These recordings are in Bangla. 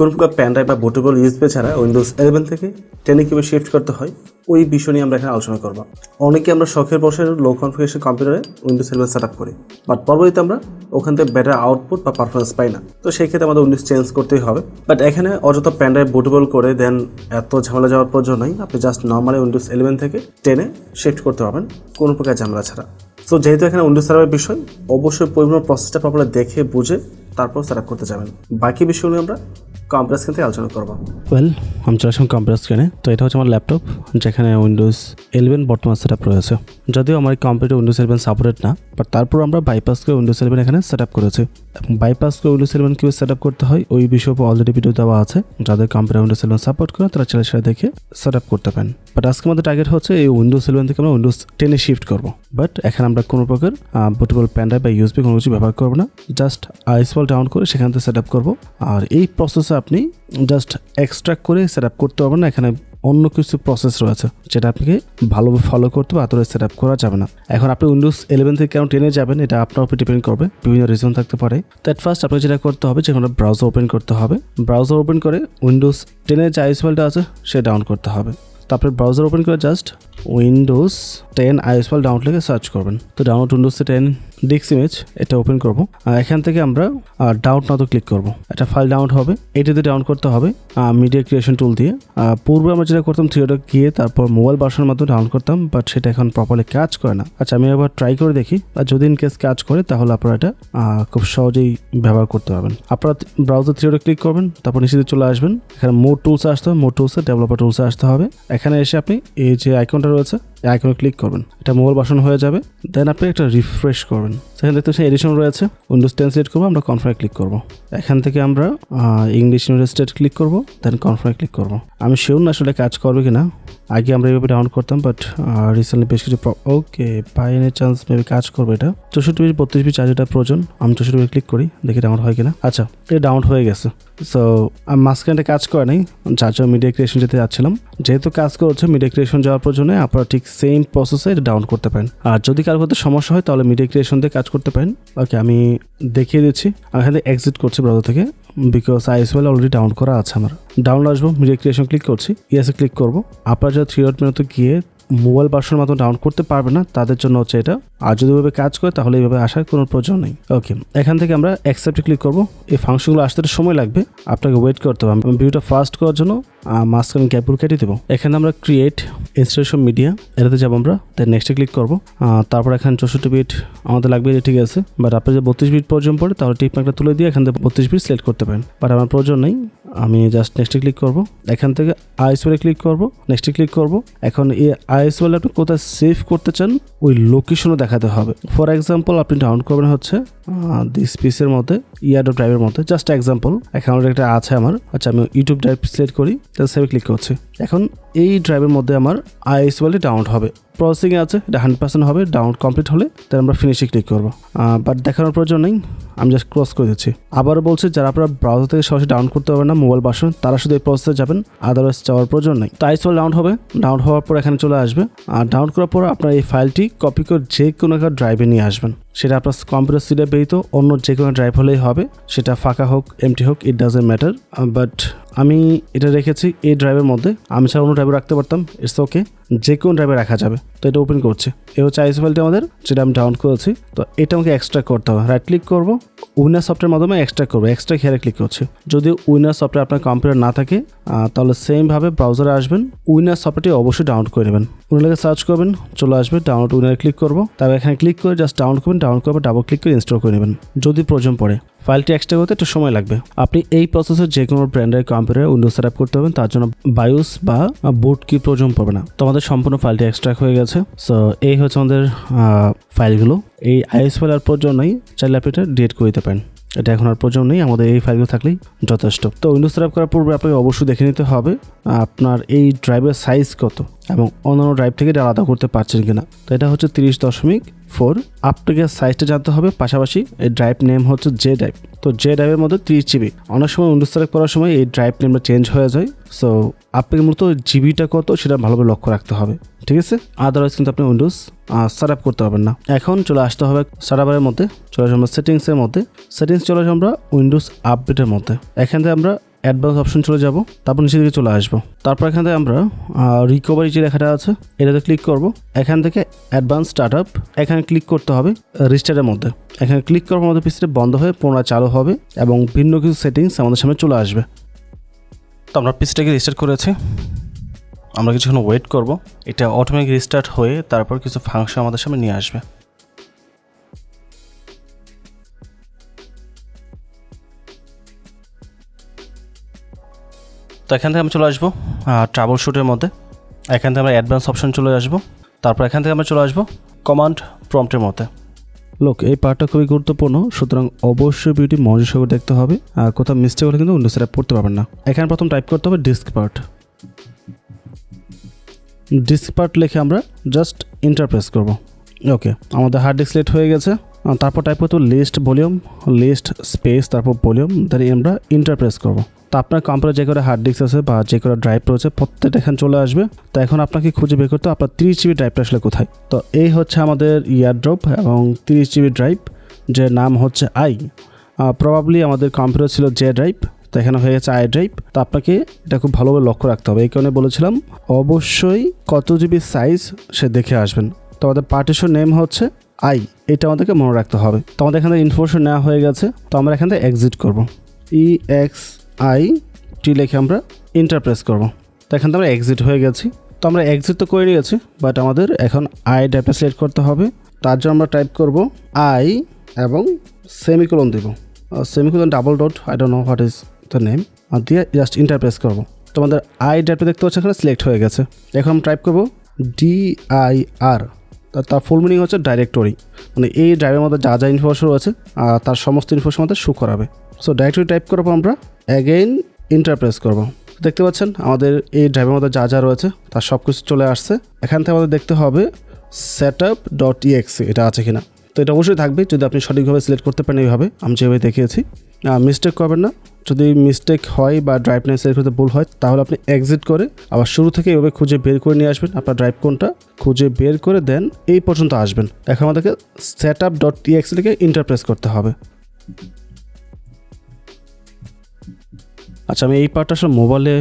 কোন প্রকার প্যান ড্রাইভ বা বুটেবল ইউএসপি ছাড়া উইন্ডোজ ইলেভেন থেকে টেনে কীভাবে শিফট করতে হয়, ওই বিষয় নিয়ে আমরা এখানে আলোচনা করব। অনেকে আমরা শখের বসে লো কনফিগারেশন কম্পিউটারে উইন্ডোজ ইলেভেন সেট আপ করি বাট পরবর্তীতে আমরা ওখান থেকে বেটার আউটপুট বা পারফরমেন্স পাই না। তো সেই ক্ষেত্রে আমাদের উইন্ডোজ চেঞ্জ করতেই হবে। বাট এখানে অযথা প্যান ড্রাইভ বুটেবল করে দেন এত ঝামেলা যাওয়ার প্রয়োজনই আপনি জাস্ট নর্মালি উইন্ডোজ ইলেভেন থেকে টেনে শিফট করতে পারবেন, কোনো প্রকার ঝামেলা ছাড়া। সো যেহেতু এখানে উইন্ডোজ সার্ভারের বিষয়, অবশ্যই পরিমাণ প্রসেসটা প্রপারলি দেখে বুঝে তারপর সেট আপ করতে যাবেন। বাকি বিষয়গুলো আমরা কম্প্রেস থেকে আলোচনা করব। ওয়েল আমি চলে আসলাম কম্প্রেস স্ক্রিনে তো এটা হচ্ছে আমার ল্যাপটপ যেখানে উইন্ডোজ ইলেভেন বর্তমান সেট আপ রয়েছে। যদিও আমার কম্পিউটার উইন্ডোজ ইলেভেন সাপোর্টেড না বাট তারপর আমরা বাইপাস করে উইন্ডোজ ইলেভেন এখানে সেট আপ করেছি। এবং বাইপাস করে উইন্ডোজ ইলেভেন কীভাবে সেট আপ করতে হয়, ওই বিষয়ে অলরেডি ভিডিও দেওয়া আছে। যাদের কম্পিউটার উইন্ডোজ ইলেভেন সাপোর্ট করে, তারা ছেলে সেটা দেখে সেট আপ করতে পারেন। বাট আজকে আমাদের টার্গেট হচ্ছে এই উইন্ডোজ ইলেভেন থেকে আমরা উইন্ডোজ টেনে শিফট করব। বাট এখানে আমরা কোনো প্রকার বুটেবল প্যান ড্রাইভ বা ইউএসবি কোনো কিছু ব্যবহার করব না। জাস্ট আইসওয়াল ডাউন করে সেখান থেকে সেট আপ করব। আর এই প্রসেসে আপনি জাস্ট এক্সট্রাক্ট করে সেট আপ করতে পারবেন না। এখানে অন্য কিছু প্রসেস রয়েছে, যেটা আপনাকে ভালোভাবে ফলো করতে হবে আতরে সেট আপ করা যাবে না। এখন আপনি উইন্ডোজ ইলেভেন থেকে কেমন টেনে যাবেন, এটা আপনার উপর ডিপেন্ড করবে, বিভিন্ন রিজন থাকতে পারে। তো অ্যাট ফার্স্ট আপনাকে যেটা করতে হবে যে কোনো ব্রাউজার ওপেন করতে হবে। ব্রাউজার ওপেন করে উইন্ডোজ টেনের যে আইএসএলটা আছে, সে ডাউন করতে হবে। তারপরে ব্রাউজার ওপেন করে just Windows ten ISO download লিখে সার্চ করবেন। তো ডাউনলোড উইন্ডোজ টেন ডিক্স ইমেজ এটা ওপেন করব। আর এখান থেকে আমরা ডাউনলোড নাও ক্লিক করব। এটা ফাইল ডাউনলোড হবে। এটাতে ডাউনলোড করতে হবে মিডিয়া ক্রিয়েশন টুল দিয়ে। পূর্বে আমরা যেটা করতাম থিয়েটার গিয়ে তারপর মোবাইল ভার্সনের মাধ্যমে ডাউনলোড করতাম বাট সেটা এখন প্রপারলি কাজ করে না। আচ্ছা আমি এবার ট্রাই করে দেখি। আর যদি ইন কেস কাজ করে, তাহলে আপনারা এটা খুব সহজেই ব্যবহার করতে পারবেন। আপনারা ব্রাউজার থিয়েটার ক্লিক করবেন, তারপর নিচে চলে আসবেন। এখানে মোর টুলসে আসতে হবে। মোর টুলসে ডেভেলপার টুলসে আসতে হবে। এখানে এসে আপনি এই যে আইকনটা রয়েছে আইকনে ক্লিক করবেন। এটা মোবাইল বাসন হয়ে যাবে। দেন আপনি একটা রিফ্রেশ করবেন। সেখানে দেখতে পাচ্ছেন এডিশন রয়েছে। উইন্ডোজ টেন সিলেক্ট করব, আমরা কনফার্মে ক্লিক করব। এখান থেকে আমরা ইংলিশ ইউনিভার্সিটি ক্লিক করব দেন কনফার্মে ক্লিক করব। আমি শিওর না আসলে কাজ করবে কিনা। আগে আমরা এইভাবে ডাউনলোড করতাম বাট রিসেন্টলি বেশ কিছু okay by any chance maybe কাজ করবে এটা। চৌষট্টি বিশ, বত্রিশ বিশ চার প্রয়োজন। আমি চৌষট্টি বিশ ক্লিক করি, দেখি ডাউনলোড হয় কিনা। আচ্ছা এটা ডাউনলোড হয়ে গেছে। সো আমি মাঝখানটা কাজ করে নাই। যার জন্য মিডিয়া ক্রিয়েশন যেতে যাচ্ছিলাম। যেহেতু কাজ করছে মিডিয়া ক্রিয়েশন যাওয়ার প্রয়োজনে আপনারা ঠিক সেম প্রসেসে এটা ডাউন করতে পারেন। আর যদি কারও করতে সমস্যা হয়, তাহলে মিডিয়া ক্রিয়েশন দিয়ে কাজ করতে পারেন। ওকে আমি দেখিয়ে দিচ্ছি। আমি এখানে এক্সিট করছি ব্রাউজার থেকে বিকজ আইএসওয়েল অলরেডি ডাউন করা আছে আমার। ডাউন আসব মিডিয়া ক্রিয়েশন ক্লিক করছি। ইয়েসে ক্লিক করব। আপনারা যদি থ্রি ডট মেনুতে গিয়ে মোবাইল ভার্সনের মাধ্যমে ডাউন করতে পারবে না, তাদের জন্য হচ্ছে এটা। আর যদি এভাবে কাজ করে, তাহলে এইভাবে আসার কোনো প্রয়োজন নেই। ওকে এখান থেকে আমরা অ্যাকসেপ্টে ক্লিক করব। এই ফাংশনগুলো আসতে একটু সময় লাগবে। আপনাকে ওয়েট করতে হবে। আমি ভিডিওটা ফাস্ট করার জন্য মাঝখানে গ্যাপগুলো কেটে দেবো। এখানে আমরা ক্রিয়েট ইনস্টলেশন মিডিয়া এটাতে যাব আমরা। দেন নেক্সটে ক্লিক করব। তারপর এখানে চৌষট্টি বিট আমাদের লাগবে, এটা ঠিক আছে। বাট আপনি যদি বত্রিশ বিট প্রয়োজন পড়ে, তাহলে টিপ মার্কটা তুলে দিয়ে এখান থেকে বত্রিশ বিট সিলেক্ট করতে পারেন। বাট আমার প্রয়োজন নেই। আমি জাস্ট নেক্সটে ক্লিক করব। এখান থেকে আইএসওয়েলে ক্লিক করব। নেক্সটে ক্লিক করব। এখন এই আইএসওয়েল আপনি কোথায় সেভ করতে চান, ওই লোকেশনও দেখাতে হবে। ফর এক্সাম্পল আপনি ডাউন করবেন হচ্ছে দিস পিসের মধ্যে ইয়াডো ড্রাইভের মধ্যে। জাস্ট এক্সাম্পল এখন একটা আছে আমার। আচ্ছা আমি ইউটিউব ড্রাইভ সিলেক্ট করি সেভে ক্লিক করছি। এখন এই ড্রাইভের মধ্যে আমার আইএসওয়েলটি ডাউনলোড হবে। প্রসেসিংয়ে আছে, এটা হান্ড্রেড পার্সেন্ট হবে ডাউনলোড কমপ্লিট হলে তাহলে আমরা ফিনিশে ক্লিক করব। বাট দেখানোর প্রয়োজন নেই, আমি জাস্ট ক্রস করে দিচ্ছি। আবারও বলছি, যারা আপনারা ব্রাউজার থেকে সরাসরি ডাউন করতে পারবেন না মোবাইল বাসন তারা শুধু এই প্রসেসে যাবেন আদারওয়াইজ যাওয়ার প্রয়োজন নেই। তো আইসওয়াল ডাউন হবে ডাউন হওয়ার পর এখানে চলে আসবে। আর ডাউন করার পর আপনার এই ফাইলটি কপি করে যে কোনো একটা ড্রাইভে নিয়ে আসবেন। সেটা আপনার কম্পিউটার সিটে ব্যতীত অন্য যে কোনো ড্রাইভ হলেই হবে, সেটা ফাঁকা হোক এমটি হোক ইট ডাজেন্ট ম্যাটার বাট আমি এটা রেখেছি এই ড্রাইভের মধ্যে। আমি ছাড়া অন্য ড্রাইভে রাখতে পারতাম ইটস ওকে যে কোনো ড্রাইভে রাখা যাবে। তো এটা ওপেন করছে। এ হচ্ছে আইএস ফাইলটি আমাদের, যেটা আমি ডাউন করেছি। তো এটা আমাকে এক্সট্রা করতে হবে। রাইট ক্লিক করব। উইনার সফটওয়্যার মাধ্যমে এক্সট্রা করব। এক্সট্রা খেয়ারে ক্লিক করছে। যদি উইনার সফটওয়্যার আপনার কম্পিউটার না থাকে তাহলে সেমভাবে ব্রাউজারে আসবেন। উইনার সফটওয়্যারটি অবশ্যই ডাউনলোড করে নেবেন। উইনারকে সার্চ করবেন, চলে আসবে ডাউনলোড উইনারে ক্লিক করব। তারপর এখানে ক্লিক করে জাস্ট ডাউনলোড করবেন ডাউনলোড করবে ডাবল ক্লিক করে ইনস্টল করে নেবেন, যদি প্রয়োজন পড়ে। ফাইলটি এক্সট্রা করতে একটু সময় লাগবে। আপনি এই প্রসেসে যে কোনো ব্র্যান্ডের কম্পিউটারে উইন্ডোজ সেট করতে হবেন তার জন্য বায়োস বা বুট কি প্রয়োজন পড়বে না। তো আমাদের সম্পূর্ণ ফাইলটি এক্সট্রাক্ট হয়ে গেছে। সো এই হচ্ছে আমাদের ফাইলগুলো। এই আইএস ফাইল আর প্রয়োজন চাইলে আপনি এটা ডিলিট করে দিতে পারেন। এটা এখন আর প্রয়োজন নেই, আমাদের এই ফাইলগুলো থাকলেই যথেষ্ট। তো উইন্ডোজ সেট করার পূর্বে আপনাকে অবশ্যই দেখে নিতে হবে, আপনার এই ড্রাইভের সাইজ কত এবং অন্যান্য ড্রাইভ থেকে এটা আলাদা করতে পারছেন কিনা। তো এটা হচ্ছে তিরিশ দশমিক ফোর আপনাকে সাইজটা জানতে হবে। পাশাপাশি এই ড্রাইভ নেম হচ্ছে জে ড্রাইভ তো যে ড্রাইভের মধ্যে তিরিশ জিবি অনেক সময় উইন্ডোজ সেট করার সময় এই ড্রাইভ নেমটা চেঞ্জ হয়ে যায়। সো আপনাকে মূলত জিবিটা কত সেটা ভালোভাবে লক্ষ্য রাখতে হবে। ঠিক আছে? আদারওয়াইজ কিন্তু আপনি উইন্ডোজ সেট আপ করতে পারবেন না। এখন চলে আসতে হবে সেট মধ্যে। চলে আসব আমরা সেটিংসের মধ্যে। সেটিংস চলে আসব আমরা উইন্ডোজ আপডেটের মধ্যে। এখান থেকে আমরা অ্যাডভান্স অপশন চলে যাব, তারপর নিচে দিকে চলে আসব। তারপর এখান থেকে আমরা রিকভারি যে লেখাটা আছে, এটাতে ক্লিক করব। এখান থেকে অ্যাডভান্স স্টার্ট আপ এখানে ক্লিক করতে হবে রিস্টার্টের মধ্যে। এখানে ক্লিক করার মধ্যে পিসিটা বন্ধ হয়ে পুনরায় চালু হবে এবং ভিন্ন কিছু সেটিংস আমাদের সামনে চলে আসবে। তো আমরা পিসটাকে রিস্টার্ট করেছি। আমরা কিছুক্ষণ ওয়েট করব। এটা অটোমেটিক রিস্টার্ট হয়ে তারপর কিছু ফাংশন আমাদের সামনে নিয়ে আসবে। তো এখান থেকে আমরা চলে আসব ট্রাভেল শ্যুটের মধ্যে। এখান থেকে আমরা অ্যাডভান্স অপশন চলে আসব। তারপর এখান থেকে আমরা চলে আসব কমান্ড প্রম্পটের মধ্যে। লোক এই পার্টটা খুবই গুরুত্বপূর্ণ। সুতরাং অবশ্যই ভিডিওটি মনোযোগ সহকারে দেখতে হবে। আর কোথাও মিস্টেক হলে কিন্তু উইন্ডোজ অ্যাপ পড়তে পারবেন না। এখানে প্রথম টাইপ করতে হবে ডিস্ক পার্ট ডিস্ক পার্ট লিখে আমরা জাস্ট ইন্টারপ্রেস করব। ওকে আমাদের হার্ড ডিস্ক সিলেক্ট হয়ে গেছে। তারপর টাইপ করতে লিস্ট ভলিউম লিস্ট স্পেস তারপর ভলিউম দেন আমরা ইন্টারপ্রেস করব। তো আপনার কম্পিউটার যে করে হার্ড ডিস্ক আছে বা যে করে ড্রাইভ রয়েছে প্রত্যেকটা এখানে চলে আসবে। তো এখন আপনাকে খুঁজে বের করতে আপনার তিরিশ জিবি ড্রাইভটা আসলে কোথায়। তো এই হচ্ছে আমাদের ইয়ারড্রপ এবং তিরিশ জিবি ড্রাইভ যে নাম হচ্ছে আই প্রবাবলি আমাদের কম্পিউটার ছিল জে ড্রাইভ তো এখানে হয়ে গেছে আই ড্রাইভ তো আপনাকে এটা খুব ভালোভাবে লক্ষ্য রাখতে হবে। এই কারণে বলেছিলাম, অবশ্যই কত জিবি সাইজ সে দেখে আসবেন। তো আমাদের পার্টিশন নেম হচ্ছে আই এটা আমাদেরকে মনে রাখতে হবে। তো আমাদের এখানে ইনফরমেশন নেওয়া হয়ে গেছে। তো আমরা এখান থেকে এক্সিট করব। ই এক্স আই, টি লিখে আমরা ইন্টারপ্রেস করব। তো এখান থেকে আমরা এক্সিট হয়ে গেছি। তো আমরা এক্সিট তো করে নিয়েছি বাট আমাদের এখন আই ড্রাইভটা সিলেক্ট করতে হবে। তার জন্য আমরা টাইপ করব আই এবং semicolon Dev. Semicolon double dot I don't know what is the name আর দিয়ে জাস্ট ইন্টারপ্রেস করব। তো আমাদের আই ড্রাইভটা দেখতে পাচ্ছি এখানে সিলেক্ট হয়ে গেছে। এখন আমরা টাইপ করব ডি আই আর তার ফুল মিনিং হচ্ছে ডাইরেক্টরি মানে এই ড্রাইভের মধ্যে যা যা ইনফরমেশন রয়েছে, আর তার সমস্ত ইনফরমেশন আমাদের শু করাবে। সো ডাইরেক্টরি টাইপ করব আমরা অ্যাগেইন ইন্টারপ্রেস করব। দেখতে পাচ্ছেন, আমাদের এই ড্রাইভের মধ্যে যা যা রয়েছে, তার সব কিছু চলে আসছে। এখান থেকে আমাদের দেখতে হবে সেট আপ ডট ইএক্সি এটা আছে কিনা। তো এটা অবশ্যই থাকবে, যদি আপনি সঠিকভাবে সিলেক্ট করতে পারেন এইভাবে, আমি যেভাবে দেখিয়েছি। মিস্টেক করবেন না। যদি মিস্টেক হয় বা ড্রাইভ সিলেক্ট করতে ভুল হয়, তাহলে আপনি এক্সিট করে আবার শুরু থেকে এভাবে খুঁজে বের করে নিয়ে আসবেন। আপনার ড্রাইভ কোনটা খুঁজে বের করে দেন, এই পর্যন্ত আসবেন। এখন আমাদেরকে সেট আপ ডট টিএক্সি লিখে ইন্টারপ্রেস করতে হবে। আচ্ছা আমি এই পার্টটা আসলে মোবাইলে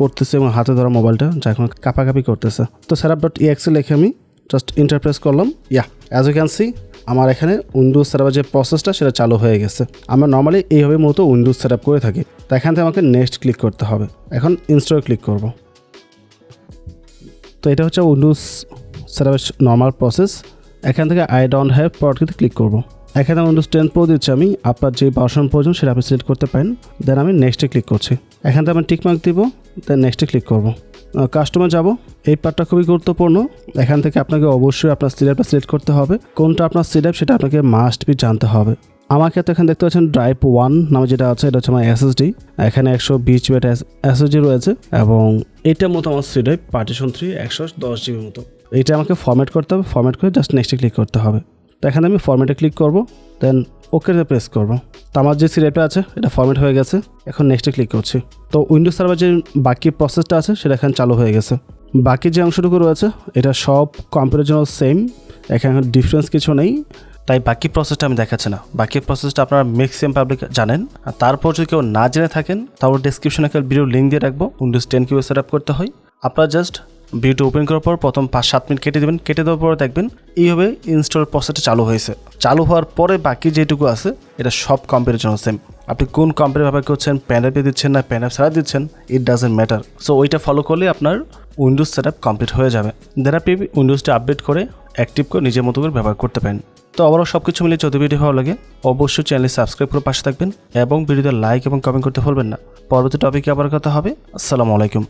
করতেছি এবং হাতে ধরা মোবাইলটা যা এখন কাপাকাপি করতেছে। তো আপ ডট ইএক্সি লিখে আমি জাস্ট ইন্টারপ্রেস করলাম। Yeah as you can see আমার এখানে উইন্ডোজ সেটআপের যে প্রসেসটা সেটা চালু হয়ে গেছে। আমরা নর্মালি এইভাবে মূলত উইন্ডোজ সেট করে থাকি। তো এখান থেকে আমাকে নেক্সট ক্লিক করতে হবে। এখন ইনস্টল ক্লিক করব। তো এটা হচ্ছে উইন্ডোজ সেটআপের নর্মাল প্রসেস এখান থেকে আই ডোন্ট হ্যাভ প্রডাক্টে ক্লিক করব। এখানে উইন্ডোজ টেন প্রো দিচ্ছি আমি। আপনার যে ভার্সন প্রয়োজন সেটা আপনি সিলেক্ট করতে পারেন। দেন আমি নেক্সটে ক্লিক করছি। এখান থেকে আমি টিকমার্ক দিব। দেন নেক্সটে ক্লিক করব। কাস্টমার যাব। এই পার্টটা খুবই গুরুত্বপূর্ণ। এখান থেকে আপনাকে অবশ্যই আপনার সিলেক্টটা সিলেক্ট করতে হবে। কোনটা আপনার সিলেক্ট সেটা আপনাকে মাস্ট বি জানতে হবে। আমার ক্ষেত্রে এখানে দেখতে পাচ্ছেন ড্রাইভ ওয়ান নামে যেটা আছে, এটা হচ্ছে আমার এসএসডি এখানে একশো বিশ জিবি এসএসডি রয়েছে এবং এটার মতো আমার সি ড্রাইভ পার্টিশন থ্রি একশো দশ জিবির মতো। এটা আমাকে ফরম্যাট করতে হবে। ফরম্যাট করে জাস্ট নেক্সটে ক্লিক করতে হবে। তো এখানে আমি ফরম্যাটে ক্লিক করব দেন ওকেতে প্রেস করব। তো আমার যে সিলেক্টটা আছে, এটা ফরম্যাট হয়ে গেছে। এখন নেক্সটে ক্লিক করছি। তো উইন্ডোজ সার্ভার যে বাকি প্রসেসটা আছে, সেটা এখানে চালু হয়ে গেছে। বাকি যে অংশটুকু রয়েছে, এটা সব কম্পিউটার জন্য সেম এখানে ডিফারেন্স কিছু নেই। তাই বাকি প্রসেসটা আমি দেখাচ্ছি না। বাকি প্রসেসটা আপনারা ম্যাক্সিমাম পাবলিক জানেন। আর তারপর যদি কেউ না জেনে থাকেন, তাহলে ডিসক্রিপশনে একটা ভিডিও লিঙ্ক দিয়ে রাখব। উইন্ডোজ টেন কিউ সেট আপ করতে হয়। আপনারা জাস্ট ভিডিওটা ওপেন করার পর প্রথম পাঁচ, সাত মিনিট কেটে দেবেন। কেটে দেওয়ার পর দেখবেন এইভাবে ইনস্টল প্রসেসটা চালু হয়েছে। চালু হওয়ার পরে বাকি যেটুকু আছে, এটা সব কম্পিউটার সেম আপনি কোন কম্পিউটার ব্যবহার করছেন প্যান দিচ্ছেন না প্যান ছাড়া দিচ্ছেন ইট ডাজেন্ট ম্যাটার সো ওইটা ফলো করলে আপনার উইন্ডোজ সেট কমপ্লিট হয়ে যাবে। দেন আপনি উইন্ডোজটা আপডেট করে অ্যাক্টিভ করে নিজের মতো করে ব্যবহার করতে পারেন। তো আবারও সব কিছু মিলিয়ে যদি ভিডিও ভালো লাগে, অবশ্যই চ্যানেলে সাবস্ক্রাইব করে পাশে থাকবেন এবং ভিডিওতে লাইক এবং কমেন্ট করতে ভুলবেন না। পরবর্তী টপিকে আবার কথা হবে। আসসালামু আলাইকুম।